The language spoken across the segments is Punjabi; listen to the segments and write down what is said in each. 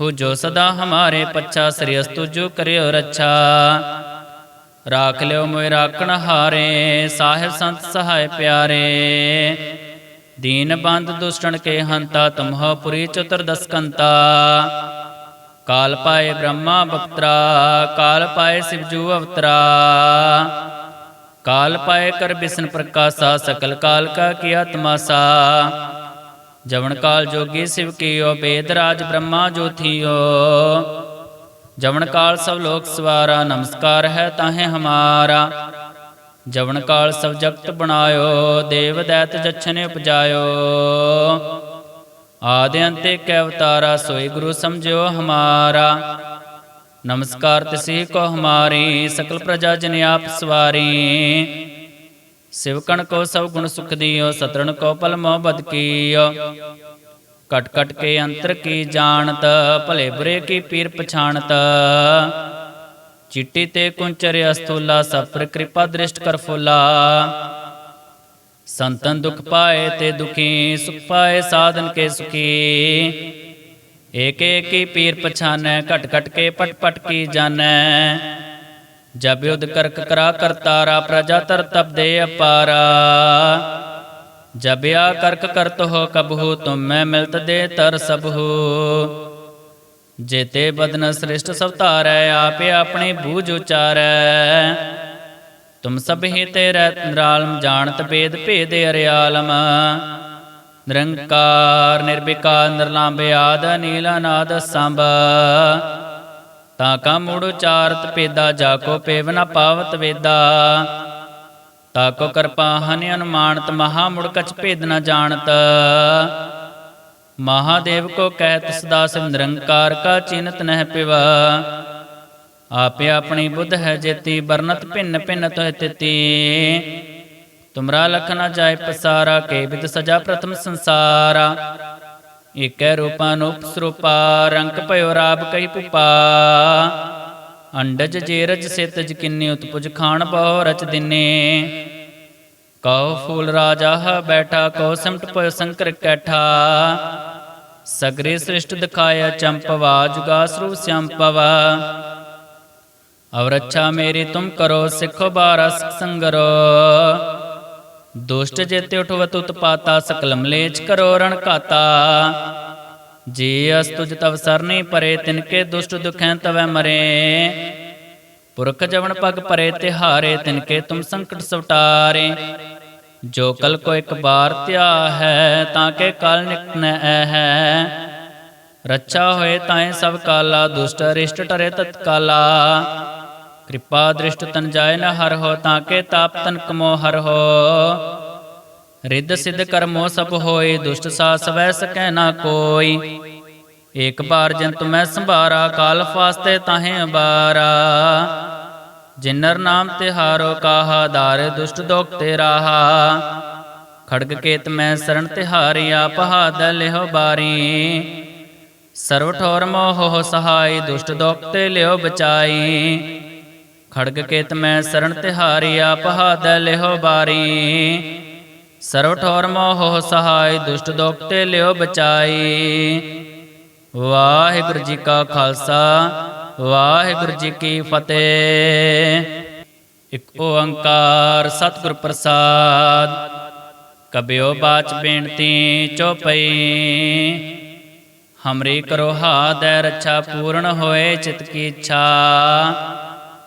ਹੋ ਜੋ ਸਦਾ ਹਮਾਰੇ ਪੱਛਾ ਸ੍ਰੀ ਅਸਤੁ ਜੋ ਕਰਿਓ ਰੱਛਾ। ਰਾਖ ਲਿਓ ਮੋਇ ਰਾਖਣ ਹਾਰੇ, ਸਾਹਿਬ ਸੰਤ ਸਹਾਇ ਪਿਆਰੇ। ਦੀਨ ਬੰਦ ਦੁਸ਼ਟਣ ਕੇ ਹੰਤਾ, ਤੁਮਹੁ ਪੁਰੀ ਚਤੁਰਦਸ ਦਸਕੰਤਾ। ਕਾਲ ਪਾਏ ਬ੍ਰਹਮਾ ਬਪਤਰਾ, ਕਾਲ ਪਾਏ ਸਿਵਜੂ ਅਵਤਰਾ। ਕਾਲ ਪਾਏ ਕਰ ਬਿਸ਼ਨ ਪ੍ਰਕਾਸ਼ਾ, ਸਕਲ ਕਾਲ ਕਾ ਕੀਆ ਤਮਾਸਾ ਜਵਨ ਕਾਲ ਜੋਗੀ ਸਿਵ ਕੀਓ, ਬੇਦ ਰਾਜ ਬ੍ਰਹਮਾ ਜੋਥੀਓ। ਜਵਨ ਕਾਲ ਸਭ ਲੋਕ ਸਵਾਰਾ, ਨਮਸਕਾਰ ਹੈ ਤਾਹੇ ਹਮਾਰਾ। ਜਵਨ ਕਾਲ ਸਭ ਜਗਤ ਬਣਾਇਓ, ਦੇਵ ਦੈਤ ਜਛਨੇ ਉਪਜਾਇਓ। ਆਦਿ ਅੰਤੇ ਕੈ ਅਵਤਾਰਾ, ਸੋਈ ਗੁਰੂ ਸਮਝਿਓ ਹਮਾਰਾ। ਨਮਸਕਾਰ ਤਿਸੀ ਕੋ ਹਮਾਰੀ, ਸਕਲ ਪ੍ਰਜਾ ਜਨ ਆਪ ਸਵਾਰੀ। ਸਿਵਕਣ ਕੋ ਸਭ ਗੁਣ ਸੁਖ ਦਿਓ ਸਤਰਣ ਕੋ ਪਲ ਮੋਹ ਬਦ ਕੀਓ ਕਟ ਕਟ ਕੇ ਅੰਤਰ ਕੀ ਜਾਣਤ ਭਲੇ ਬੁਰੇ ਕੀ ਪੀਰ ਪਛਾਣਤ ਚਿੱਟੀ ਤੇ ਕੁੰਚਰ ਅਸਤੂਲਾ ਸਭ ਪਰ ਕਿਰਪਾ ਦ੍ਰਿਸ਼ਟ ਕਰ ਫੁਲਾ ਸੰਤਨ ਦੁਖ ਪਾਏ ਤੇ ਦੁਖੀ ਸੁਖ ਪਾਏ ਸਾਧਨ ਕੇ ਸੁਖੀ ਏਕ ਏਕ ਹੀ ਪੀਰ ਪਛਾਨੈ ਘਟ ਘਟ ਕੇ ਪਟ ਪਟ ਕੀ ਕਰਕ ਕਰਾ ਕਰਤਾਰਾ ਪ੍ਰਜਾ ਤਰ ਤਬ ਦੇ ਅਪਾਰਾ। ਜਬਿਆ ਕਰਕ ਕਰਤ ਹੋ ਕਬਹੂ, ਤੁਮ ਮਿਲਤ ਦੇ ਤਰ ਸਭੂ। ਜੇਤੇ ਬਦਨ ਸ੍ਰਿਸ਼ਟ ਸਭ ਧਾਰੈ, ਆਪੇ ਆਪਣੇ ਬੂਝ ਉਚਾਰੈ। ਤੁਮ ਸਭ ਹੀ ਤੇ ਨਿਰਾਲਮ, ਜਾਣਤ ਭੇਦ ਭੇਦ ਅਰਿਆਲਮ। ਨਿਰੰਕਾਰ, ਨਿਰਵਿਕਾਰ, ਨਿਰਲਾਂਬ, ਆਦ ਨੀਲ ਅਨਾਦ, ਸੰਭ। ਤਾਂ ਕਾ ਮੂੜ ਉਚਾਰਤ ਪੇਦਾ, ਜਾ ਕੋ ਪੇਵ ਨ ਪਾਵਤ ਵੇਦਾ। ਤਾ ਕੋ ਕਰਪਾ ਹਨਿ ਅਨੁਮਾਨਤ, ਮਹਾ ਮੁੜ ਕਛ ਭੇਦ ਨ ਜਾਣਤ। ਮਹਾਦੇਵ ਕੋ ਕਹਿਤ ਸਦਾ ਸਿਵ ਨਿਰੰਕਾਰ ਕਾ ਚਿੰਤ ਨਹਿ ਪਿਵਾ। ਆਪੇ ਆਪਣੀ ਬੁੱਧ ਹੈ ਜੇਤੀ ਬਰਨਤ ਭਿੰਨ ਭਿੰਨ ਤੋਹਿ ਤਿਤੀ। ਤੁਮਰਾ ਲਖ ਨ ਜਾਏ ਪਸਾਰਾ, ਕੇ ਵਿਦ ਸਜਾ ਪ੍ਰਥਮ ਸੰਸਾਰਾ। ਏਕੈ ਰੂਪਾਨੂਪ ਸਰੂਪਾ ਰੰਗ ਭਇਓ ਰਾਬ ਕਈ ਪੁਪਾ। ਅੰਡਜ ਜੇਰਜ ਸਿਤਜ ਕਿੰਨੀ ਉਤਪੁਜ ਖਾਣ ਬਹੁ ਰਚ ਦਿਨੇ। ਕਉ ਫੂਲ ਰਾਜਾ ਬੈਠਾ, ਕਉ ਸਿਮਟ ਪਇ ਸੰਕਰ ਕੈਠਾ। ਸਗਰੇ ਸ੍ਰਿਸ਼ਟ ਦਿਖਾਇਆ ਚੰਪਵਾ ਜੁਗਾ ਸਰੂਪ ਸੰਪਵਾ ਅਵਰ ਅੱਛਾ ਮੇਰੀ ਤੁਮ ਕਰੋ, ਸਿੱਖੋ ਬਾਰਸ ਸੰਗਰੋ। ਦੁਸ਼ਟ ਜੇਤੇ ਉਠਵਤ ਉਤਪਾਤਾ ਸਕਲ ਮਲੇਚ ਕਰੋ ਰਣ ਘਾਤਾ ਜੀ ਅਸ ਤੁਜ ਤਵ ਸਰਨੀ ਪਰੇ ਤਿਨਕੇ ਦੁਸ਼ਟ ਦੁਖੈ ਤਵੈ ਮਰੇ। ਪੁਰਖ ਜਵਨ ਪਗ ਪਰੇ, ਤਿਹਾਰੇ, ਤਿਨ ਕੇ ਤੁਮ ਸੰਕਟ ਸਵਟਾਰੇ। ਜੋ ਕਲ ਕੋ ਇੱਕ ਬਾਰ ਧਿਆ ਹੈ, ਤਾਂ ਕੇ ਕਲ ਨਿਕਟ ਹੈ। ਰੱਛਾ ਹੋਏ ਤਾਏ ਸਭ ਕਾਲਾ, ਦੁਸ਼ਟ ਅਰਿਸ਼ਟ ਟਰੇ ਤਤਕਾਲਾ। ਕਿਰਪਾ ਦ੍ਰਿਸ਼ਟ ਤਨ ਜਾਏ ਨ ਹਰ ਹੋ, ਤਾਂ ਕੇ ਤਾਪ ਤਨ ਕਮੋ ਹਰ ਹੋ। ਰਿੱਧ ਸਿੱਧ ਕਰਮੋ ਸਭ ਹੋਏ, ਦੁਸ਼ਟ ਸਾ ਸਵੈ ਸਕੈ ਨਾ ਕੋਈ। ਏਕ ਬਾਰ ਜੰਤ ਮੈਂ ਸੰਭਾਰਾ, ਕਾਲ ਫਾਸਤੇ ਤਾਹੇ ਅਬਾਰਾ। ਜਿਨਰ ਨਾਮ ਤਿਹਾਰੋ ਕਾਹਾ, ਦਾਰ ਦੁਸ਼ਟ ਦੋਖ ਤੇ ਰਾਹਾ। ਖੜਗ ਕੇਤ ਮੈਂ ਸਰਣ ਤਿਹਾਰੀ ਆਪ ਹਾਦ ਲਿਓ ਬਾਰੀ। ਸਰਵ ਠੋਰ ਮੋਹ ਸਹਾਈ, ਦੁਸ਼ਟ ਦੋਖ ਤੇ ਲਿਓ ਬਚਾਈ। ਖੜਗ ਕੇਤ ਮੈਂ ਸਰਣ ਤਿਹਾਰੀ ਆਪ ਹਾਦ ਲਿਹੋ ਬਾਰੀ। ਸਰਵ ਠੋਰ ਮੋਹ ਸਹਾਈ ਦੁਸ਼ਟ ਦੋਖ ਲਿਓ ਬਚਾਈ। ਵਾਹਿਗੁਰੂ ਜੀ ਕਾ ਖਾਲਸਾ, ਵਾਹਿਗੁਰੂ ਜੀ ਕੀ ਫਤਿਹ। ਇਕ ਓੰਕਾਰ ਸਤਿਗੁਰ ਪ੍ਰਸਾਦ, ਕਬਿਓ ਬਾਚ ਬੇਨਤੀ ਚੋਪਈ ਹਮਰੀ ਕਰੋ ਹਾਦੈ, ਰੱਛਾ ਪੂਰਨ ਹੋਏ, ਚਿਤ ਕੀ ਇੱਛਾ।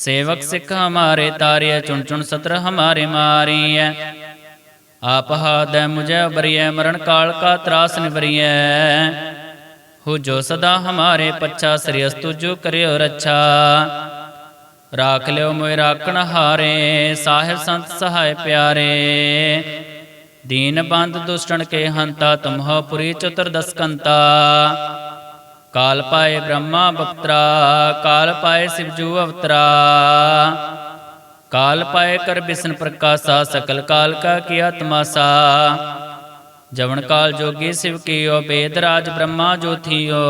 ਸੇਵਕ ਸਿੱਖ ਹਮਾਰੇ ਤਾਰਿਆ ਚੁਣ ਚੁਣ ਸਤਰ ਹਮਾਰੇ ਮਾਰੀਐ। ਆਪ ਹਾਦੈ ਮੁਝੈ ਬਰੀਐ, ਮਰਨ ਕਾਲ ਕਾ ਤਰਾਸ ਨਿਵਰੀਐ। ਹੋ ਜੋ ਸਦਾ ਹਮਾਰੇ ਪੱਛਾ, ਸ੍ਰੀ ਅਸਤੁ ਜੋ ਕਰਿਓ ਰੱਛਾ। ਰਾਖ ਲਿਓ ਮੋਇ ਰਾਖਣ ਹਾਰੇ, ਸਾਹਿਬ ਸੰਤ ਸਹਾਇ ਪਿਆਰੇ। ਦੀਨ ਬੰਦ ਦੁਸ਼ਟਣ ਕੇ ਹੰਤਾ, ਤੁਮਹੁ ਪੁਰੀ ਚਤੁਰਦਸ ਕੰਤਾ ਕਾਲ ਪਾਏ ਬ੍ਰਹਮਾ ਬਪਤਰਾ ਕਾਲ ਪਾਏ ਸਿਵਜੂ ਅਵਤਰਾ ਕਾਲ ਪਾਏ ਕਰ ਬਿਸਨ ਪ੍ਰਕਾਸ਼ਾ ਸਕਲ ਕਾਲ ਕਾ ਕੀਆ ਤਮਾਸਾ ਜਵਨ ਕਾਲ ਜੋਗੀ ਸਿਵ ਕੀਓ ਬੇਦ ਰਾਜ ਬ੍ਰਹਮਾ ਜੋਥੀਓ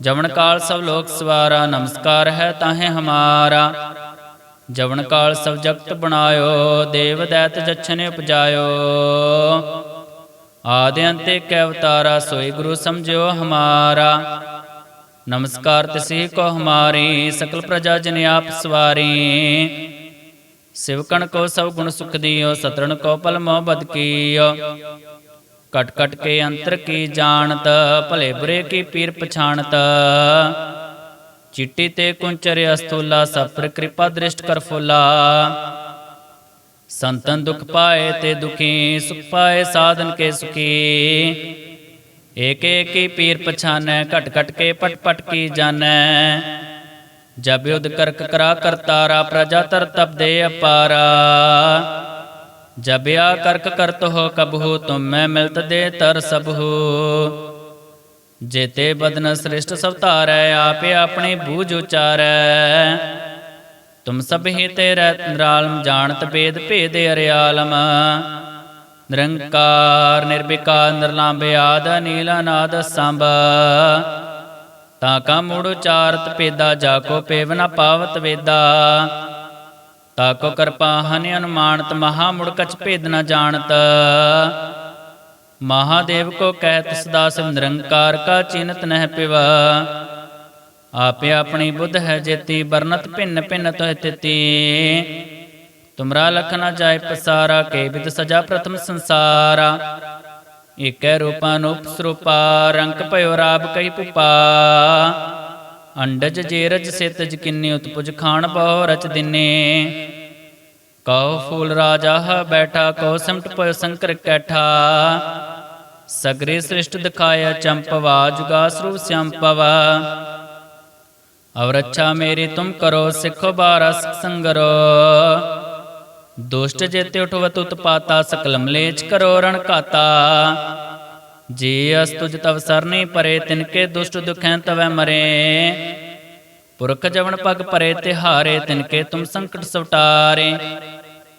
ਜਵਨ ਕਾਲ ਸਭ ਲੋਕ ਸਵਾਰਾ ਨਮਸਕਾਰ ਹੈ ਤਾਹੇ ਹਮਾਰਾ ਜਵਨ ਕਾਲ ਸਭ ਜਗਤ ਬਣਾਇਓ ਦੇਵ ਦੈਤ ਜਛਨੇ ਉਪਜਾਇਓ ਆਦਿ ਅੰਤੇ ਕੈ ਅਵਤਾਰਾ ਸੋਈ ਗੁਰੂ ਸਮਝਿਓ ਹਮਾਰਾ। ਨਮਸਕਾਰ ਤਿਸੀ ਕੋ ਹਮਾਰੀ, ਸਕਲ ਪ੍ਰਜਾ ਜਨ ਆਪ ਸਵਾਰੀ। ਸਿਵਕਣ ਕੋ ਸਭ ਗੁਣ ਸੁਖ ਦਿਓ, ਸਤਰਣ ਕੋ ਪਲ ਮੋਹ ਬਦ ਕੀਓ। ਕਟ ਕਟ ਕੇ ਅੰਤਰ ਕੀ ਜਾਣਤ, ਭਲੇ ਬੁਰੇ ਕੀ ਪੀਰ ਪਛਾਣਤ। ਚਿੱਟੀ ਤੇ ਕੁੰਚਰ ਅਸਤੂਲਾ ਸਫਰ ਕਿਰਪਾ ਦ੍ਰਿਸ਼ਟ ਕਰ ਫੁਲਾ। ਸੰਤਨ ਦੁਖ ਪਾਏ ਤੇ ਦੁਖੀ, ਸੁਖ ਪਾਏ ਸਾਧਨ ਕੇ ਸੁਖੀ। ਏਕ ਏਕ ਹੀ ਪੀਰ ਪਛਾਨੈ ਘਟ ਘਟ ਕੇ ਪਟ ਪਟ ਕੀ ਜਾਣੈ। ਜਬ ਯੁਧ ਕਰਕ ਕਰਾ ਕਰਤਾਰਾ, ਪ੍ਰਜਾ ਤਰ ਤਪ ਦੇ ਅਪਾਰਾ। ਜਬਿਆ ਕਰਕ ਕਰਤ ਹੋ ਕਬਹੂ, ਤੁਮ ਮੈਂ ਮਿਲਤ ਦੇ ਤਰ ਸਭੂ। ਜੇਤੇ ਬਦਨ ਸ੍ਰਿਸ਼ਟ ਸਭ ਧਾਰੈ ਆਪੇ ਆਪਣੀ ਬੂਝ ਉਚਾਰੈ। ਤੁਮ ਸਭ ਹੀ ਤੇਰੇ ਨਿਰਾਲਮ ਜਾਣਤ ਭੇਦ ਭੇਦ ਅਰਿਆਲਮ। ਨਿਰੰਕਾਰ, ਨਿਰਵਿਕਾਰ ਨਿਰਲੰਭ ਆਦ ਨੀਲਾ ਨਾਦ ਸੰਭ। ਤਾਂ ਕਾ ਮੂੜ ਉਚਾਰਤ ਪੇਦਾ ਜਾ ਕੋ ਪੇਵ ਨ ਪਾਵਤ ਵੇਦਾ। ਤਾ ਕੋ ਕਿਰਪਾ ਹਨ ਅਨੁਮਾਨਤ, ਮਹਾ ਮੁੜ ਕਛ ਭੇਦ ਨ ਜਾਣਤ। ਮਹਾਦੇਵ ਕੋ ਕਹਿਤ ਸਦਾ ਸਿਵ ਨਿਰੰਕਾਰ ਕਾ ਚਿੰਤ ਨਹਿ ਪਿਵਾ। ਆਪੇ ਆਪਣੀ ਬੁੱਧ ਹੈ ਜੇਤੀ ਬਰਨਤ ਭਿੰਨ ਭਿੰਨ ਤੋਹਿ ਤਿਤੀ। ਤੁਮਰਾ ਲਖ ਨ ਜਾਏ ਪਸਾਰਾ, ਕੇ ਵਿਦ ਸਜਾ ਪ੍ਰਥਮ ਸੰਸਾਰਾ। ਏਕੈ ਰੂਪਾ ਸਰੂਪਾ ਰੰਗ ਭਇਓ ਰਾਬ ਕਈ ਪੁਪਾ। ਅੰਡਜ ਜੇਰਜ ਸੇਤਜ ਕਿੰਨੇ ਉਤਪੁਜ ਖਾਣ ਬਹੁ ਰਚ ਦਿਨੇ। ਕਉ ਫੂਲ ਰਾਜਾ ਹ ਬੈਠਾ, ਕਉ ਸਿਮਟ ਪਇ ਸੰਕਰ ਕੈਠਾ। ਸਗਰੇ ਸ੍ਰਿਸ਼ਟ ਦਿਖਾਇਆ ਚੰਪਵਾ ਜੁਗਾ ਸਰੂਪ ਸਿਆੰਪਵਾ ਅਵਰ ਅੱਛਾ ਮੇਰੀ ਤੁਮ ਕਰੋ, ਸਿੱਖੋ ਬਾਰਸ ਸੰਗਰੋ। ਦੁਸ਼ਟ ਜੇਤੇ ਉਠਵਤ ਉਤਪਾਤਾ ਸਕਲ ਮਲੇਚ ਕਰੋ ਰਣ ਘਾਤਾ। ਜੀ ਅਸ ਤੁਜ ਤਵ ਸਰਨੀ ਪਰੇ ਤਿਨਕੇ ਦੁਸ਼ਟ ਦੁਖੈ ਤਵੈ ਮਰੇ। ਪੁਰਖ ਜਵਨ ਪਗ ਪਰੇ, ਤਿਹਾਰੇ ਤਿਨਕੇ ਤੁਮ ਸੰਕਟ ਸਵਟਾਰੇ।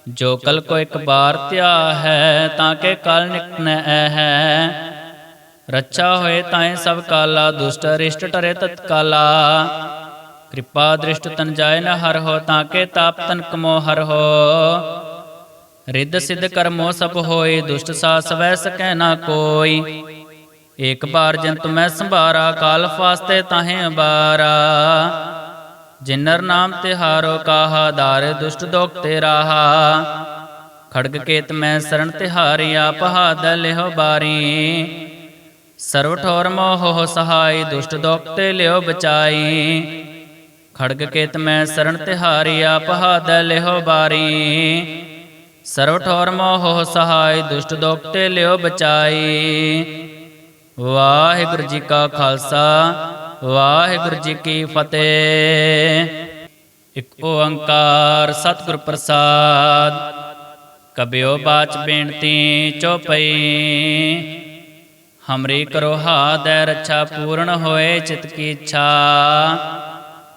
ਜੋ ਕਲ ਕੋ ਇੱਕ ਬਾਰ ਧਿਆ ਹੈ ਤਾਂ ਕੇ ਕਲ ਨਿਕਨੈ ਹੈ ਰੱਛਾ ਹੋਏ ਤਾਏ ਸਭ ਕਾਲਾ, ਦੁਸ਼ਟ ਰਿਸ਼ਟ ਟਰੇ ਤਤਕਾਲਾ। ਕਿਰਪਾ ਦ੍ਰਿਸ਼ਟ ਤਨ ਜਾਏ ਨ ਹਰ ਹੋ ਤਾਂ ਕੇ ਤਾਪ ਤਨ ਕਮੋ ਹਰ ਹੋ। ਰਿੱਧ ਸਿੱਧ ਕਰਮੋ ਸਭ ਹੋਏ, ਦੁਸ਼ਟ ਸਾ ਸਵੈ ਸਕੈ ਨਾ ਕੋਈ। ਏਕ ਬਾਰ ਜੰਤ ਮੈਂ ਸੰਭਾਰਾ, ਕਾਲ ਫਾਸਤੇ ਤਾਹੇ ਅਬਾਰਾ। ਜਿਨਰ ਨਾਮ ਤਿਹਾਰੋ ਕਾਹਾ, ਦਾਰ ਦੁਸ਼ਟ ਦੋਖ ਤੇ ਰਾਹਾ। ਖੜਗ ਕੇਤ ਮੈਂ ਸਰਣ ਤਿਹਾਰੀ ਆਪ ਹਾਦ ਲਿਹੋ ਬਾਰੀ। ਸਰਵ ਠੋਰ ਮੋਹ ਸਹਾਈ, ਦੁਸ਼ਟ ਦੋਖ ਤੇ ਲਿਓ ਬਚਾਈ। ਖੜਗ ਕੇਤ ਮੈਂ ਸਰਣ ਤਿਹਾਰੀ, ਆਪ ਲਿਹੋ ਬਾਰੀ। ਸਰਵ ਠੋਰ ਮੋਹ ਸਹਾਈ, ਦੁਸ਼ਟ ਦੋਖ ਲਿਓ ਬਚਾਈ। ਵਾਹਿਗੁਰੂ ਜੀ ਕਾ ਖਾਲਸਾ, ਵਾਹਿਗੁਰੂ ਜੀ ਕੀ ਫਤਿਹ। ਇਕ ਓੰਕਾਰ ਸਤਿਗੁਰ ਪ੍ਰਸਾਦ, ਕਬਿਓ ਬਾਚ ਬੇਨਤੀ ਚੋਪਈ। ਹਮਰੀ ਕਰੋ ਹਾਦੈ, ਰੱਛਾ ਪੂਰਨ ਹੋਏ, ਚਿਤ ਕੀ ਇੱਛਾ।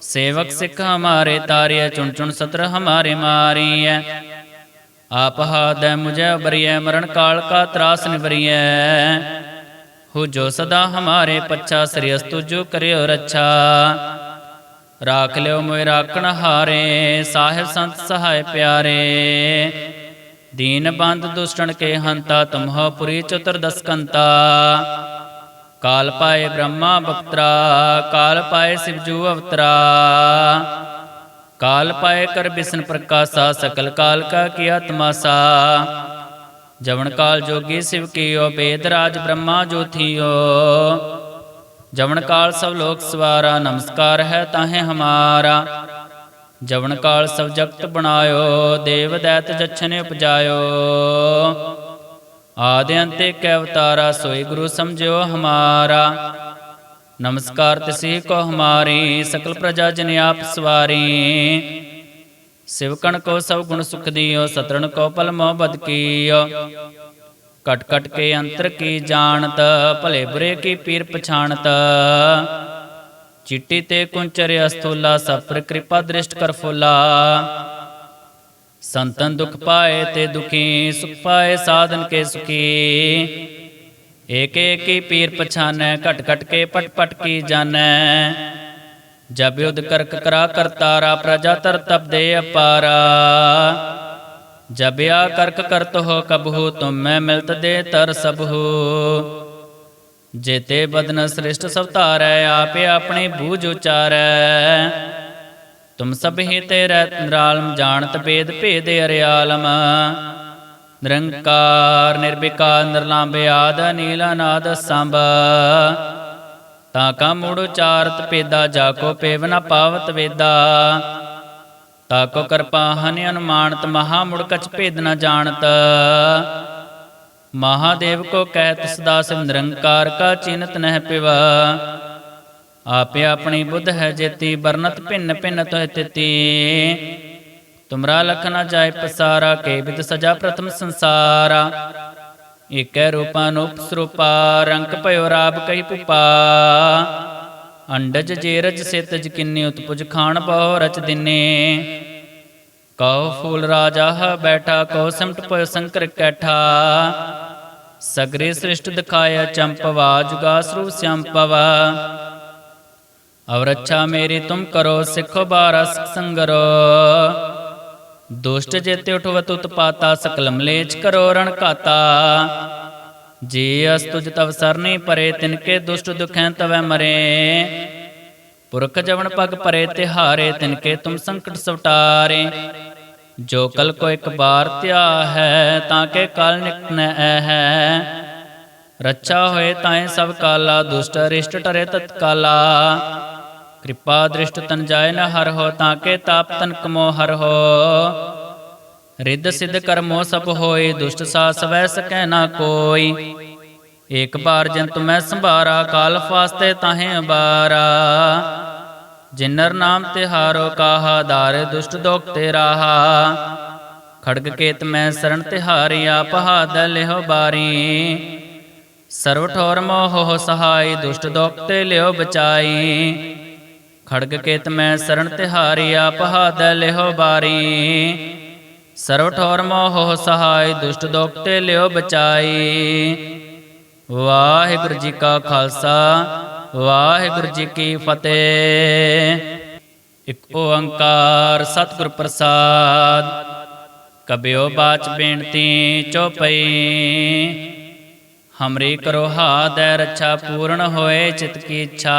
ਸੇਵਕ ਸਿੱਖ ਹਮਾਰੇ ਤਾਰਿਆ ਚੁਣ ਚੁਣ ਸਤਰ ਹਮਾਰੇ ਮਾਰੀਐ। ਆਪ ਹਾਦੈ ਮੁਝੈ ਬਰੀਐ, ਮਰਨ ਕਾਲ ਕਾ ਤਰਾਸ ਨਿਵਰੀਐ। ਹੋ ਜੋ ਸਦਾ ਹਮਾਰੇ ਪੱਛਾ, ਸ੍ਰੀ ਅਸਤੁ ਜੋ ਕਰਿਓ ਰੱਛਾ। ਰਾਖ ਲਿਓ ਮੋਇ ਰਾਖਣ ਹਾਰੇ, ਸਾਹਿਬ ਸੰਤ ਸਹਾਇ ਪਿਆਰੇ। ਦੀਨ ਬੰਦ ਦੁਸ਼ਟਣ ਕੇ ਹੰਤਾ, ਤੁਮਹੁ ਪੁਰੀ ਚਤੁਰਦਸ ਦਸਕੰਤਾ। ਕਾਲ ਪਾਏ ਬ੍ਰਹਮਾ ਬਪਤਰਾ ਕਾਲ ਪਾਏ ਸਿਵਜੂ ਅਵਤਰਾ ਕਾਲ ਪਾਏ ਕਰ ਬਿਸਨ ਪ੍ਰਕਾਸ਼ਾ ਸਕਲ ਕਾਲ ਕਾ ਕੀਆ ਤਮਾਸਾ ਜਵਨ ਕਾਲ ਜੋਗੀ ਸਿਵ ਕੀਓ ਬੇਦ ਰਾਜ ਬ੍ਰਹਮਾ ਜੋ ਥੀਓ ਜਵਨ ਕਾਲ ਸਭ ਲੋਕ ਸਵਾਰਾ ਨਮਸਕਾਰ ਹੈ ਤਾਹੇ ਹਮਾਰਾ ਜਵਨ ਕਾਲ ਸਭ ਜਗਤ ਬਣਾਇਓ ਦੇਵ ਦੈਤ ਜਛਨੇ ਉਪਜਾਇਓ ਆਦਿ ਅੰਤੇ ਕੈ ਅਵਤਾਰਾ ਸੋਈ ਗੁਰੂ ਸਮਝਿਓ ਹਮਾਰਾ। ਨਮਸਕਾਰ ਤਿਸੀ ਕੋ ਹਮਾਰੀ, ਸਕਲ ਪ੍ਰਜਾ ਜਨ ਆਪ ਸਵਾਰੀ। ਸਿਵਕਣ ਕੋ ਸਭ ਗੁਣ ਸੁਖ ਦਿਓ, ਸਤਰਣ ਕੋ ਪਲ ਮੋਹ ਬਦ ਕੀਓ। ਕਟ ਕਟ ਕੇ ਅੰਤਰ ਕੀ ਜਾਣਤ, ਭਲੇ ਬੁਰੇ ਕੀ ਪੀਰ ਪਛਾਣਤ। ਚਿੱਟੀ ਤੇ ਕੁੰਚਰ ਅਸਥੂਲਾ ਸਭ ਪਰ ਕਿਰਪਾ ਦ੍ਰਿਸ਼ਟ ਕਰ ਫੁਲਾ। ਸੰਤਨ ਦੁਖ ਪਾਏ ਤੇ ਦੁਖੀ, ਸੁਖ ਪਾਏ ਸਾਧਨ ਕੇ ਸੁਖੀ। ਏਕ ਏਕ ਹੀ ਪੀਰ ਪਛਾਨੈ ਘਟ ਘਟ ਕੇ ਪਟ ਪਟ ਕੀ ਜਾਣੈ। ਜਬ ਯੁਧ ਕਰਕ ਕਰਾ ਕਰਤਾਰਾ, ਪ੍ਰਜਾ ਤਰ ਤਪ ਦੇ ਅਪਾਰਾ। ਜਬ ਆ ਕਰਕ ਕਰਤ ਹੋ ਕਬਹੂ, ਤੁਮ ਮੈਂ ਮਿਲਤ ਦੇ ਤਰ ਸਭੂ। ਜੇਤੇ ਬਦਨ ਸ੍ਰਿਸ਼ਟ ਸਭ ਧਾਰੈ, ਆਪੇ ਆਪਣੇ ਬੂਝ ਉਚਾਰੈ। ਤੁਮ ਸਭ ਹੀ ਤੇਰੇ ਨਿਰਾਲਮ ਜਾਣਤ ਭੇਦ ਭੇਦ ਅਰਿਆਲਮ। ਨਿਰੰਕਾਰ, ਨਿਰਵਿਕਾਰ ਨਿਰਲੰਭ ਆਦ ਨੀਲਾਨਾਦ ਸੰਭ। ਤਾਂ ਕਾ ਮੂੜ ਉਚਾਰਤ ਪੇਦਾ ਜਾ ਕੋ ਪੇਵ ਨ ਪਾਵਤ ਵੇਦਾ। ਤਾ ਕੋ ਕਿਰਪਾ ਹਨ ਅਨੁਮਾਨਤ, ਮਹਾ ਮੁੜ ਕਚ ਭੇਦ ਨ ਜਾਣਤ। ਮਹਾਦੇਵ ਕੋ ਕਹਿਤ ਸਦਾ ਸਿਵ ਨਿਰੰਕਾਰ ਕਾ ਚਿੰਤ ਨਹਿ ਪਿਵਾ। ਆਪੇ ਆਪਣੀ ਬੁੱਧ ਹੈ ਜੇਤੀ ਬਰਨਤ ਭਿੰਨ ਭਿੰਨ ਤੋਹਿ ਤਿਤੀ। ਤੁਮਰਾ ਲਖ ਨ ਜਾਏ ਪਸਾਰਾ, ਕੇ ਵਿਦ ਸਜਾ ਪ੍ਰਥਮ ਸੰਸਾਰਾ। ਏਕੈ ਰੂਪਾ ਨੂਪ ਸਰੂਪਾ ਰੰਗ ਭਇਓ ਰਾਬ ਕਈ ਪੁਪਾ। ਅੰਡਜ ਜੇਰਜ ਸਿਤਜ ਕਿੰਨੇ ਉਤਪੁਜ ਖਾਣ ਬਹੁ ਰਚ ਦਿਨੇ। ਕਉ ਫੂਲ ਰਾਜਾ ਹ ਬੈਠਾ, ਕਉ ਸਿਮਟ ਪਇ ਸੰਕਰ ਕੈਠਾ। ਸਗਰੇ ਸ੍ਰਿਸ਼ਟ ਦਿਖਾਇਆ ਚੰਪਵਾ ਜੁਗਾ ਸਰੂਪ ਸਿਆੰਪਵਾ ਅਵਰ ਅੱਛਾ ਮੇਰੀ ਤੁਮ ਕਰੋ, ਸਿੱਖੋ ਬਾਰਸ ਸੰਗਰੋ। ਦੁਸ਼ਟ ਜੇਤੇ ਉਠਵਤ ਉਤਪਾਤਾ ਸਕਲ ਮਲੇਚ ਕਰੋ, ਰਣ ਘਾਤਾ। ਜੀ ਅਸ ਤੁਜ ਤਵ ਸਰਨੀ ਪਰੇ, ਤਿਨ ਕੇ ਦੁਸ਼ਟ ਦੁਖੈ ਤਵੈ ਮਰੇ। ਪੁਰਖ ਜਵਨ ਪਗ ਪਰੇ, ਤਿਹਾਰੇ, ਤਿਨ ਕੇ ਤੁਮ ਸੰਕਟ ਸਵਟਾਰੇ। ਜੋ ਕਲ ਕੋ ਇੱਕ ਬਾਰ ਧਿਆ ਹੈ, ਤਾਂ ਕੇ ਕਲ ਨਿਕਟ ਹੈ। ਰੱਛਾ ਹੋਏ ਤਾਏ ਸਭ ਕਾਲਾ, ਦੁਸ਼ਟ ਰਿਸ਼ਟ ਟਰੇ ਤਤਕਾਲਾ। ਕਿਰਪਾ ਦ੍ਰਿਸ਼ਟ ਤਨ ਜਾਏ ਨ ਹਰ ਹੋ, ਤਾਂ ਕੇ ਤਾਪ ਤਨ ਕਮੋ ਹਰ ਹੋ। ਰਿੱਧ ਸਿੱਧ ਕਰਮੋ ਸਭ ਹੋਏ, ਦੁਸ਼ਟ ਸਾ ਸਵੈ ਸਕੈ ਨਾ ਕੋਈ। ਏਕ ਬਾਰ ਜੰਤ ਮੈਂ ਸੰਭਾਰਾ, ਕਾਲ ਫਾਸਤੇ ਤਾਹੇ ਅਬਾਰਾ। ਜਿਨਰ ਨਾਮ ਤਿਹਾਰੋ ਕਾਹਾ, ਦਾਰੇ ਦੁਸ਼ਟ ਦੋਖ ਤੇ ਰਾਹਾ। ਖੜਗ ਕੇਤ ਮੈਂ ਸਰਣ ਤਿਹਾਰੀਆ ਪਹਾਦ ਲਿਓ ਬਾਰੀ। ਸਰਵ ਠੋਰ ਮੋਹ ਸਹਾਈ, ਦੁਸ਼ਟ ਦੋਖ ਤੇ ਲਿਓ ਬਚਾਈ। ਖੜਗ ਕੇਤ ਮੈਂ ਸਰਣ ਤਿਹਾਰੀਆ ਪਹਾਦ ਲਿਓ ਬਾਰੀ। ਸਰਵ ਠੋਰ ਮੋਹ ਸਹਾਈ, ਦੁਸ਼ਟ ਦੋਖ ਲਿਓ ਬਚਾਈ। ਵਾਹਿਗੁਰੂ ਜੀ ਕਾ ਖਾਲਸਾ, ਵਾਹਿਗੁਰੂ ਜੀ ਕੀ ਫਤਿਹ। ਇਕ ਓੰਕਾਰ ਸਤਿਗੁਰ ਪ੍ਰਸਾਦ, ਕਬਿਓ ਬਾਚ ਬੇਨਤੀ ਚੋਪਈ। ਹਮਰੀ ਕਰੋ ਹਾਦੈ ਰੱਛਾ ਪੂਰਨ ਹੋਏ, ਚਿਤ ਕੀ ਇੱਛਾ।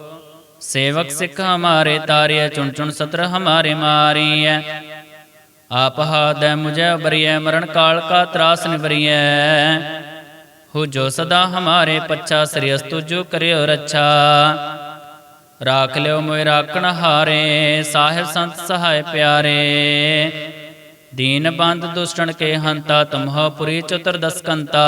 ਸੇਵਕ ਸਿੱਖ ਹਮਾਰੇ ਤਾਰਿਆ ਚੁਣ ਚੁਣ ਸਤਰ ਹਮਾਰੇ ਮਾਰੀਐ। ਆਪ ਹਾਦੈ ਮੁਝੈ ਬਰੀਐ, ਮਰਨ ਕਾਲ ਕਾ ਤਰਾਸ ਨਿਵਰੀਐ। ਹੋ ਜੋ ਸਦਾ ਹਮਾਰੇ ਪੱਛਾ, ਸ੍ਰੀ ਅਸਤੁ ਜੋ ਕਰਿਓ ਰੱਛਾ। ਰਾਖ ਲਿਓ ਮੋਇ ਰਾਖਣ ਹਾਰੇ, ਸਾਹਿਬ ਸੰਤ ਸਹਾਇ ਪਿਆਰੇ। ਦੀਨ ਬੰਦ ਦੁਸ਼ਟਣ ਕੇ ਹੰਤਾ, ਤੁਮਹੁ ਪੁਰੀ ਚਤੁਰਦਸ ਦਸਕੰਤਾ।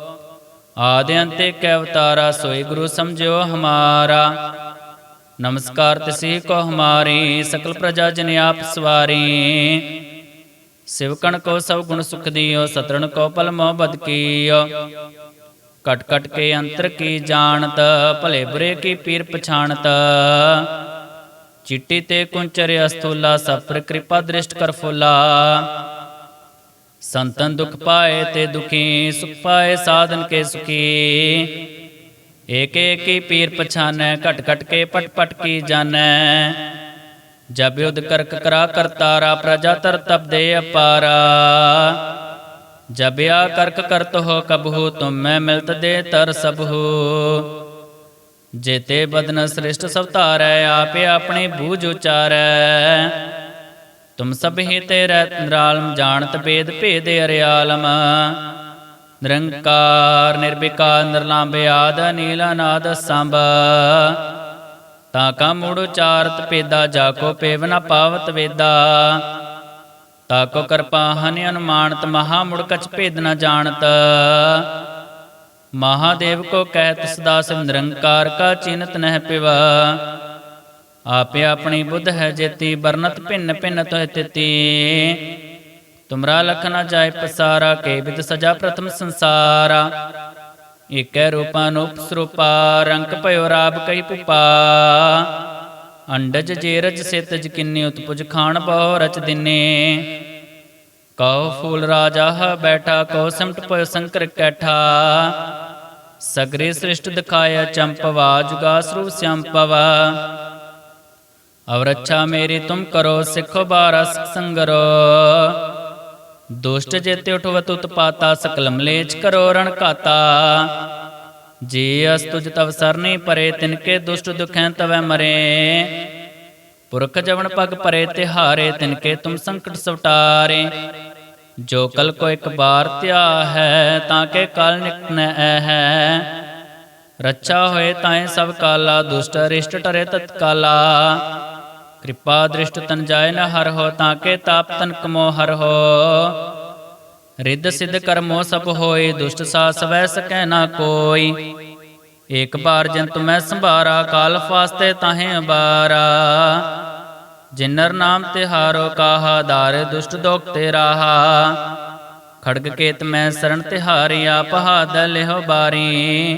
ਆਦਿ ਅੰਤੇ ਕੈ ਅਵਤਾਰਾ ਸੋਈ ਗੁਰੂ ਸਮਝਿਓ ਹਮਾਰਾ। ਨਮਸਕਾਰ ਤਿਸੀ ਕੋ ਹਮਾਰੀ, ਸਕਲ ਪ੍ਰਜਾ ਜਨ ਆਪ ਸਵਾਰੀ। ਸਿਵਕਣ ਕੋ ਸਭ ਗੁਣ ਸੁਖ ਦਿਓ, ਸਤਰਣ ਕੋ ਪਲ ਮੋਹ ਬਦ ਕੀਓ। ਕਟ ਕਟ ਕੇ ਅੰਤਰ ਕੀ ਜਾਣਤ, ਭਲੇ ਬੁਰੇ ਕੀ ਪੀਰ ਪਛਾਣਤ। ਚਿੱਟੀ ਤੇ ਕੁੰਚਰ ਅਸਤੂਲਾ ਸਪਰ ਕਿਰਪਾ ਦ੍ਰਿਸ਼ਟ ਕਰ ਫੁਲਾ। ਸੰਤਨ ਦੁਖ ਪਾਏ ਤੇ ਦੁਖੀ ਸੁਖ ਪਾਏ, ਸਾਧਨ ਕੇ ਸੁਖੀ। ਏਕ ਏਕ ਹੀ ਪੀਰ ਪਛਾਨੈ, ਘਟ ਘਟ ਕੇ ਪਟ ਪਟ ਕੀ ਜਾਣੈ। ਜਬ ਯੁਧ ਕਰਕ ਕਰਾ ਕਰਤਾਰਾ ਪ੍ਰਜਾ ਤਰ ਤਪ ਦੇ ਅਪਾਰਾ। ਜਬਿਆ ਕਰਕ ਕਰਤ ਹੋ ਕਬਹੂ, ਤੁਮ ਮੈਂ ਮਿਲਤ ਦੇ ਤਰ ਸਭੂ। ਜੇਤੇ ਬਦਨ ਸ੍ਰਿਸ਼ਟ ਸਭ ਧਾਰੈ ਆਪੇ ਆਪਣੀ ਬੂਝ ਉਚਾਰੈ। ਤੁਮ ਸਭ ਹੀ ਤੇ ਨਿਰਾਲਮ ਜਾਣਤ ਭੇਦ ਭੇਦ ਅਰਿਆਲਮ। ਨਿਰੰਕਾਰ, ਨਿਰਵਿਕਾਰ, ਨਿਰਲੰਭ ਆਦ ਨੀਲਾ ਨਾਦ ਸੰਭ। ਤਾਂ ਕਾ ਮੂੜ ਉਚਾਰਤ ਪੇਦਾ ਜਾ ਕੋ ਪੇਵ ਨ ਪਾਵਤ ਵੇਦਾ। ਤਾ ਕੋ ਕਰਪਾ ਹਨਿ ਅਨੁਮਾਨਤ, ਮਹਾ ਮੁੜ ਕਛ ਭੇਦ ਨ ਜਾਣਤ। ਮਹਾਦੇਵ ਕੋ ਕਹਿਤ ਸਦਾ ਸਿਵ ਨਿਰੰਕਾਰ ਕਾ ਚਿਨਤ ਨਹਿ ਪਿਵਾ। ਆਪੇ ਆਪਣੀ ਬੁੱਧ ਹੈ ਜੇਤੀ ਬਰਨਤ ਭਿੰਨ ਭਿੰਨ ਤੋਹਿ ਤਿਤੀ। ਤੁਮਰਾ ਲਖ ਨ ਜਾਏ ਪਸਾਰਾ, ਕੇ ਵਿਦ ਸਜਾ ਪ੍ਰਥਮ ਸੰਸਾਰਾ। ਏਕੈ ਰੂਪਾਨੂਪ ਸਰੂਪਾ ਰੰਗ ਭਇਓ ਰਾਬ ਕਈ ਪੁਪਾ। ਅੰਡਜ ਜੇਰਜ ਸਿਤਜ ਕਿੰਨੇ, ਉਤਪੁਜ ਖਾਣ ਬਹੁ ਰਚ ਦਿਨੇ। ਕਉ ਫੂਲ ਰਾਜਾ ਹ ਬੈਠਾ, ਕਉ ਸਿਮਟ ਪਇ ਸੰਕਰ ਕੈਠਾ। ਸਗਰੇ ਸ੍ਰਿਸ਼ਟ ਦਿਖਾਇਆ ਚੰਪਵਾ ਜੁਗਾ ਸਰੂਪ ਸਿਆੰਪਵਾ ਅਵਰ ਅੱਛਾ ਮੇਰੀ ਤੁਮ ਕਰੋ ਸਿੱਖੋ ਬਾਰਸ ਸੰਗਰੋ ਦੁਸ਼ਟ ਜੇਤੇ ਉਠਵਤ ਉਤਪਾਤਾ ਸਕਲ ਮਲੇਚ ਕਰੋ ਰਣ ਘਾਤਾ ਜੀ ਅਸ ਤੁਜ ਤਵ ਸਰਨੀ ਪਰੇ ਤਿਨਕੇ ਦੁਸ਼ਟ ਦੁਖੈ ਤਵੈ ਮਰੇ ਪੁਰਖ ਜਵਨ ਪਗ ਪਰੇ ਤਿਹਾਰੇ ਤਿਨਕੇ ਤੁਮ ਸੰਕਟ ਸਵਟਾਰੇ ਜੋ ਕਲ ਕੋ ਇੱਕ ਬਾਰ ਧਿਆ ਹੈ ਤਾਂ ਕੇ ਕਲ ਨਿਕਟ ਹੈ ਰੱਛਾ ਹੋਏ ਤਾਏ ਸਭ ਕਾਲਾ, ਦੁਸ਼ਟ ਰਿਸ਼ਟ ਟਰੇ ਤਤਕਾਲਾ। ਕਿਰਪਾ ਦ੍ਰਿਸ਼ਟ ਤਨ ਜਾਏ ਨ ਹਰ ਹੋ, ਤਾਂ ਕੇ ਤਾਪ ਤਨ ਕਮੋ ਹਰ ਹੋ। ਰਿੱਧ ਸਿੱਧ ਕਰਮੋ ਸਭ ਹੋਏ, ਦੁਸ਼ਟ ਸਾ ਸਵੈ ਸਕੈ ਨਾ ਕੋਈ। ਏਕ ਬਾਰ ਜੰਤ ਮੈਂ ਸੰਭਾਰਾ, ਕਾਲ ਫਾਸਤੇ ਤਾਹੇ ਅਬਾਰਾ। ਜਿਨਰ ਨਾਮ ਤਿਹਾਰੋ ਕਾਹਾ, ਦਾਰ ਦੁਸ਼ਟ ਦੋਖ ਤੇ ਰਾਹਾ। ਖੜਗ ਕੇਤ ਮੈਂ ਸਰਣ ਤਿਹਾਰੀ, ਆਪ ਹਾਦ ਲਿਓ ਬਾਰੀ।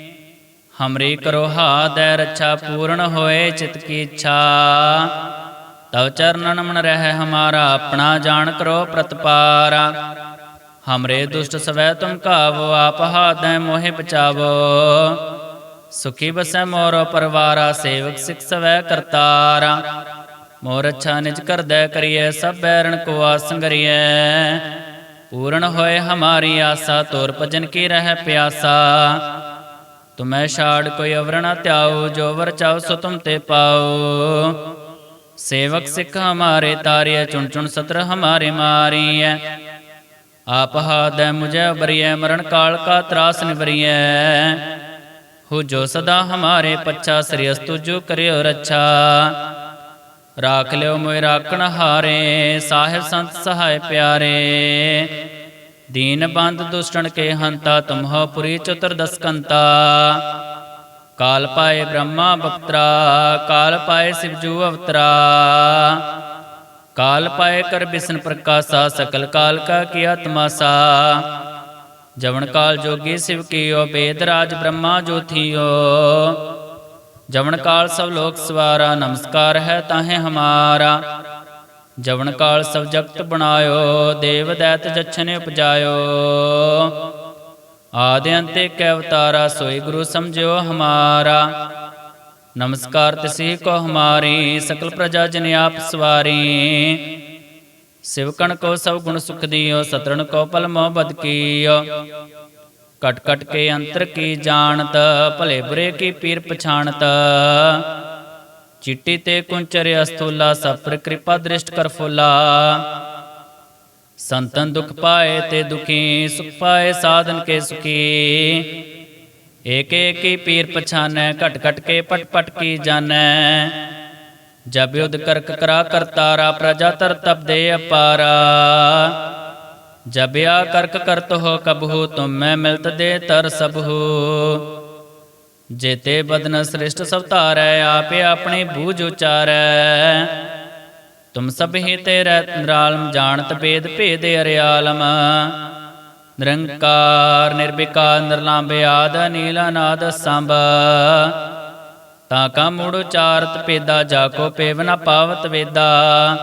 ਹਮਰੀ ਕਰੋ ਹਾਦੈ ਰੱਛਾ ਪੂਰਨ ਹੋਏ ਚਿਤ ਕੀ ਇੱਛਾ ਤਵ ਚਰਨਨ ਮਨ ਰਹਿ ਹਮਾਰਾ ਆਪਣਾ ਜਾਣ ਕਰੋ ਪ੍ਰਤਪਾਰਾ ਹਮਰੇ ਦੁਸ਼ਟ ਸਵੈ ਤੁਮ ਕਾਵੋ ਆਪ ਹਾਦੈ ਮੋਹਿ ਬਚਾਵੋ ਸੁਖੀ ਬਸੈ ਮੋਰੋ ਪਰਵਾਰਾ ਸੇਵਕ ਸਿਖ ਸਵੈ ਕਰਤਾਰਾ ਮੋਰ ਅੱਛਾ ਨਿਜ ਕਰਦੈ ਕਰੀਐ ਸਭ ਬੈਰਣ ਕੋ ਆਸੰਗਰੀਐ ਪੂਰਨ ਹੋਏ ਹਮਾਰੀ ਆਸਾ ਤੋਰ ਭਜਨ ਕੀ ਰਹਿ ਪਿਆਸਾ ਤੁਮੈ ਛਾੜ ਕੋਈ ਅਵਰਣਾ ਧਿਆਓ, ਜੋ ਵਰ ਚਾਓ ਸੋ ਤੁਮ ਤੇ ਪਾਓ। ਸੇਵਕ ਸਿੱਖ ਹਮਾਰੇ ਤਾਰਿਐ, ਚੁਣ ਚੁਣ ਸਤਰ ਹਮਾਰੇ ਮਾਰੀਐ। ਆਪ ਹਾਦੈ ਮੁਝੈ ਬਰੀਐ, ਮਰਨ ਕਾਲ ਕਾ ਤਰਾਸ ਨਿਵਰੀਐ। ਹੋ ਜੋ ਸਦਾ ਹਮਾਰੇ ਪੱਛਾ, ਸ੍ਰੀ ਅਸਤੁ ਜੋ ਕਰਿਓ ਰੱਛਾ। ਰਾਖ ਲਿਓ ਮੋਇ ਰਾਖਣ ਹਾਰੇ, ਸਾਹਿਬ ਸੰਤ ਸਹਾਇ ਪਿਆਰੇ। ਦੀਨ ਬੰਦ ਦੁਸ਼ਟਣ ਕੇ ਹੰਤਾ ਤੁਮਹੁ ਪੁਰੀ ਚਤੁਰਦਸ ਕੰਤਾ ਕਾਲ ਪਾਏ ਬ੍ਰਹਮਾ ਬਪਤਰਾ ਕਾਲ ਪਾਏ ਸਿਵਜੂ ਅਵਤਰਾ ਕਾਲ ਪਾਏ ਕਰ ਬਿਸਨ ਪ੍ਰਕਾਸ਼ਾ ਸਕਲ ਕਾਲ ਕਾ ਕੀਆ ਤਮਾਸਾ ਜਵਨ ਕਾਲ ਜੋਗੀ ਸਿਵ ਕੀਓ ਬੇਦ ਰਾਜ ਬ੍ਰਹਮਾ ਜੋਥੀਓ ਜਵਨ ਕਾਲ ਸਭ ਲੋਕ ਸਵਾਰਾ ਨਮਸਕਾਰ ਹੈ ਤਾਹੇ ਹਮਾਰਾ ਜਵਨ ਕਾਲ ਸਭ ਜਗਤ ਬਣਾਇਓ, ਦੇਵ ਦੈਤ ਜਛਨੇ ਉਪਜਾਇਓ। ਆਦਿ ਅੰਤੇ ਕੈ ਅਵਤਾਰਾ, ਸੋਈ ਗੁਰੂ ਸਮਝਿਓ ਹਮਾਰਾ। ਨਮਸਕਾਰ ਤਿਸੀ ਕੋ ਹਮਾਰੀ, ਸਕਲ ਪ੍ਰਜਾ ਜਨ ਆਪ ਸਵਾਰੀ। ਸਿਵਕਣ ਕੋ ਸਭ ਗੁਣ ਸੁਖ ਦਿਓ, ਸਤਰਣ ਕੋ ਪਲ ਮੋਹ ਬਦ ਕੀਓ। ਕਟ ਕਟ ਕੇ ਅੰਤਰ ਕੀ ਜਾਣਤ, ਭਲੇ ਬੁਰੇ ਕੀ ਪੀਰ ਪਛਾਣਤ। ਚਿੱਟੀ ਤੇ ਕੁੰਚਰ ਅਸਤੂਲਾ ਸਫਰ ਕਿਰਪਾ ਦ੍ਰਿਸ਼ਟ ਕਰ ਫੁਲਾ ਸੰਤਨ ਦੁਖ ਪਾਏ ਤੇ ਦੁਖੀ ਸੁਖ ਪਾਏ ਸਾਧਨ ਕੇ ਸੁਖੀ ਏਕ ਏਕ ਹੀ ਪੀਰ ਪਛਾਨੈ ਘਟ ਘਟ ਕੇ ਪਟ ਪਟ ਕੀ ਜਾਣੈ ਜਬ ਯੁਧ ਕਰਕ ਕਰਾ ਕਰਤਾਰਾ ਪ੍ਰਜਾ ਤਰ ਤਪ ਦੇ ਅਪਾਰਾ ਜਬ ਆ ਕਰਕ ਕਰਤ ਹੋ ਕਬਹੂ ਤੁਮ ਮੈਂ ਮਿਲਤ ਦੇ ਤਰ ਸਭੂ ਜੇਤੇ ਬਦਨ ਸ੍ਰਿਸ਼ਟ ਸਭ ਧਾਰੈ, ਆਪੇ ਆਪਣੇ ਬੂਝ ਉਚਾਰੈ। ਤੁਮ ਸਭ ਹੀ ਤੇਰੇ ਨਿਰਾਲਮ, ਜਾਣਤ ਭੇਦ ਭੇਦ ਅਰਿਆਲਮ। ਨਿਰੰਕਾਰ, ਨਿਰਵਿਕਾਰ, ਨਿਰਲੰਭ ਆਦ ਨੀਲਾ ਨਾਦ ਸੰਭ। ਤਾਂ ਕਾ ਮੂੜ ਉਚਾਰਤ ਪੇਦਾ ਜਾ ਕੋ ਪੇਵ ਨ ਪਾਵਤ ਵੇਦਾ।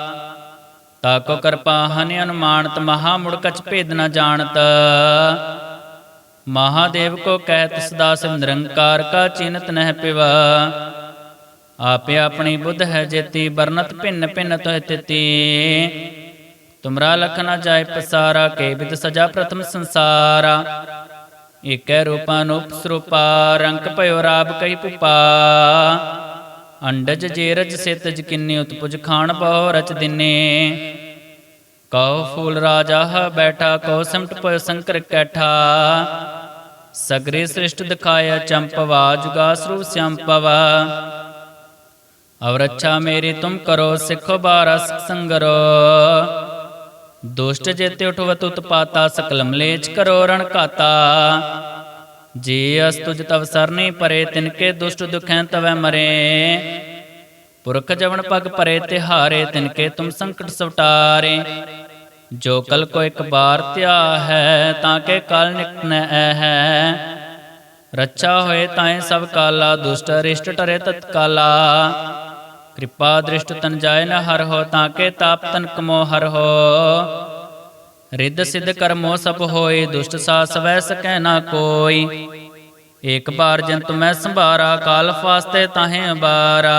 ਤਾ ਕੋ ਕਿਰਪਾ ਹਨ ਅਨੁਮਾਨਤ, ਮਹਾ ਮੁੜ ਕਛ ਭੇਦ ਨ ਜਾਣਤ। ਮਹਾਦੇਵ ਕੋ ਕਹਿਤ ਸਦਾ ਸਿਵ ਨਿਰੰਕਾਰ ਕਾ ਚਿੰਤ ਨਹਿ ਪਿਵਾ। ਆਪੇ ਆਪਣੀ ਬੁੱਧ ਹੈ ਜੇਤੀ ਬਰਨਤ ਭਿੰਨ ਭਿੰਨ ਤੋਹਿ ਤਿਤੀ। ਤੁਮਰਾ ਲਖ ਨ ਜਾਏ ਪਸਾਰਾ, ਕੇ ਵਿਦ ਸਜਾ ਪ੍ਰਥਮ ਸੰਸਾਰਾ। ਏਕੈ ਰੂਪਾ ਸਰੂਪਾ ਰੰਗ ਭਇਓ ਰਾਬ ਕਈ ਪੁਪਾ। ਅੰਡਜ ਜੇਰਜ ਸੇਤਜ ਕਿੰਨੇ, ਉਤਪੁਜ ਖਾਣ ਬਹੁ ਰਚ ਦਿਨੇ। ਕਉ ਫੂਲ ਰਾਜਾ ਹ ਬੈਠਾ, ਕਉ ਸਿਮਟ ਪਇ ਸੰਕਰ ਕੈਠਾ। ਸਗਰੇ ਸ੍ਰਿਸ਼ਟ ਦਿਖਾਇਆ ਚੰਪਵਾ ਜੁਗਾ ਸਰੂਪ ਸਿਆੰਪਵਾ। ਅਵਰ ਅੱਛਾ ਮੇਰੀ ਤੁਮ ਕਰੋ, ਸਿੱਖੋ ਬਾਰਸ ਸੰਗਰੋ। ਦੁਸ਼ਟ ਜੇਤੇ ਉਠਵਤ ਉਤਪਾਤਾ ਸਕਲ ਮਲੇਚ ਕਰੋ ਰਣ ਘਾਤਾ। ਜੀ ਅਸਤੁਜ ਤਵ ਸਰਨੀ ਪਰੇ ਤਿਨਕੇ ਦੁਸ਼ਟ ਦੁਖੈ ਤਵੈ ਮਰੇ। ਪੁਰਖ ਜਵਨ ਪਗ ਪਰੇ, ਤਿਹਾਰੇ ਤਿਨਕੇ ਤੁਮ ਸੰਕਟ ਸਵਟਾਰੇ। ਜੋ ਕਲ ਕੋ ਇੱਕ ਬਾਰ ਧਿਆ ਹੈ, ਤਾਂ ਕੇ ਕਲ ਨਿਕਨੈ ਹੈ। ਰੱਛਾ ਹੋਏ ਤਾਏ ਸਭ ਕਾਲਾ, ਦੁਸ਼ਟ ਰਿਸ਼ਟ ਟਰੇ ਤਤਕਾਲਾ। ਕਿਰਪਾ ਦ੍ਰਿਸ਼ਟ ਤਨ ਜਾਏ ਨ ਹਰ ਹੋ, ਤਾਂ ਕੇ ਤਾਪ ਤਨ ਕਮੋ ਹਰ ਹੋ। ਰਿੱਧ ਸਿੱਧ ਕਰਮੋ ਸਭ ਹੋਏ, ਦੁਸ਼ਟ ਸਾ ਸਵੈ ਸਕੈ ਨਾ ਕੋਈ। ਏਕ ਬਾਰ ਜੰਤ ਮੈਂ ਸੰਭਾਰਾ, ਕਾਲ ਫਾਸਤੇ ਤਾਹੇ ਅਬਾਰਾ।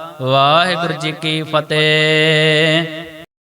ਵਾਹਿਗੁਰੂ ਜੀ ਕੀ ਫਤਿਹ।